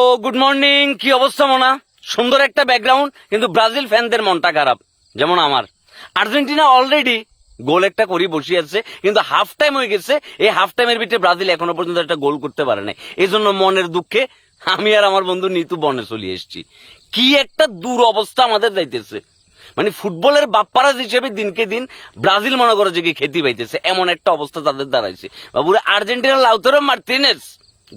ও good morning কি অবস্থা, মোনা? সুন্দর একটা ব্যাকগ্রাউন্ড কিন্তু ব্রাজিল ফ্যানদের মনটা খারাপ, যেমন আমার। আর্জেন্টিনা অলরেডি গোল একটা করি বসিয়ে আছে, কিন্তু হাফ টাইম হয়ে গেছে, এই হাফ টাইমের ভিতরে ব্রাজিল এখনও পর্যন্ত একটা গোল করতে পারে নাই। এই জন্য মনের দুঃখে আমি আর আমার বন্ধু নিতু বনে চলে এসেছি। কি একটা দূর অবস্থা আমাদের যাইতেছে। মানে ফুটবলের বাপ্পারাজ হিসেবে দিনকে দিন ব্রাজিল মনে করে যে খেতে পাইতেছে, এমন একটা অবস্থা তাদের দাঁড়াইছে। বাবুরে, আর্জেন্টিনার লাউতারো মার্টিনেস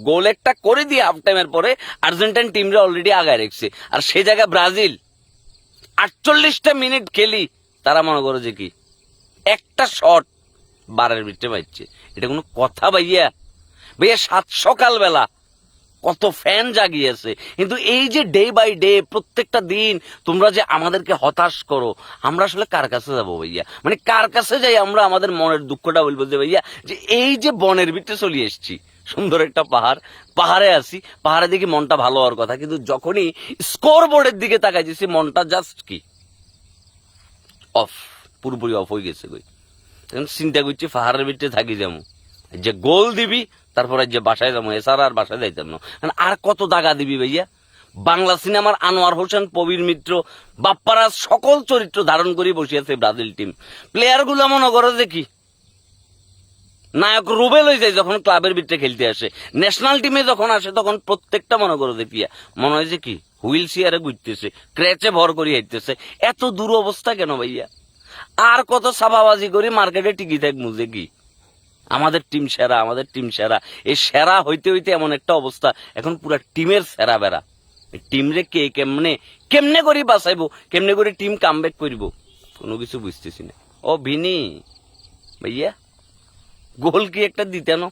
গোল একটা করে দিয়ে হাফ টাইমের পরে আর্জেন্টাইন টিমরা অলরেডি আগায় রেখেছে। আর সে জায়গায় ব্রাজিল, আটচল্লিশটা মিনিট খেলি, তারা মনে করে যে কি, একটা শট বারের ভিতরে বাইছে এটা কোনো কথা ভাইয়া। ভাইয়া, সাত সকাল বেলা কত ফ্যান জাগিয়েছে। কিন্তু এই যে ডে বাই ডে প্রত্যেকটা দিন তোমরা যে আমাদেরকে হতাশ করো, আমরা আসলে কার কাছে যাব ভাইয়া? মানে কার কাছে যাই আমরা আমাদের মনের দুঃখটা বলব যে, ভাইয়া, যে এই যে বনের ভিতরে চলে এসেছি, সুন্দর একটা পাহাড়, পাহাড়ে আসি পাহাড়ে দেখি মনটা ভালো হওয়ার কথা, কিন্তু যখনই স্কোর বোর্ডের দিকে তাকাই তাকাইছি মনটা জাস্ট কি? অফ পুরোপুরি অফ হয়ে গেছে কই চিন্তা করছি পাহাড়ের ভিতরে থাকি যেমন যে গোল দিবি, তারপরে যে বাসায় যাব এছাড়া আর বাসায় যাইতাম না। আর কত দাগা দিবি ভাইয়া? বাংলা সিনেমার আনোয়ার হোসেন, প্রবীর মিত্র বাপ্পারা সকল চরিত্র ধারণ করে বসিয়েছে ব্রাজিল টিম। প্লেয়ারগুলো মনে করো দেখি নায়ক রুবেল হয়ে যায় যখন ক্লাবের ভিতরে খেলতে আসে। ন্যাশনাল টিমে যখন আসে, তখন প্রত্যেকটা মনে করো দেখিয়া মনে হয় যে কি? হুইল চেয়ারে ঘুরতেছে, ক্র্যাচে ভর করে হাইতেছে এত দূর অবস্থা কেন ভাইয়া? আর কত সাবাবাজি করে মার্কেটে টিকি থাক মুজে কি? আমাদের টিম সেরা, আমাদের টিম সেরা। এই সেরা হইতে হইতে এমন একটা অবস্থা। এখন পুরা টিমের সেরা বেড়া। টিম রে কে কেমনে কেমনে করে বাঁচাইবো? কেমনে করে টিম কামব্যাক করব? কোনো কিছু বুঝতেছি না। ও ভিনি, ভাইয়া, গোল কি একটা দিতে না?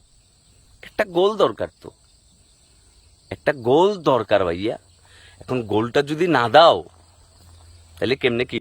একটা গোল দরকার তো। একটা গোল দরকার ভাইয়া। এখন গোলটা যদি না দাও, তাহলে কেমনে কি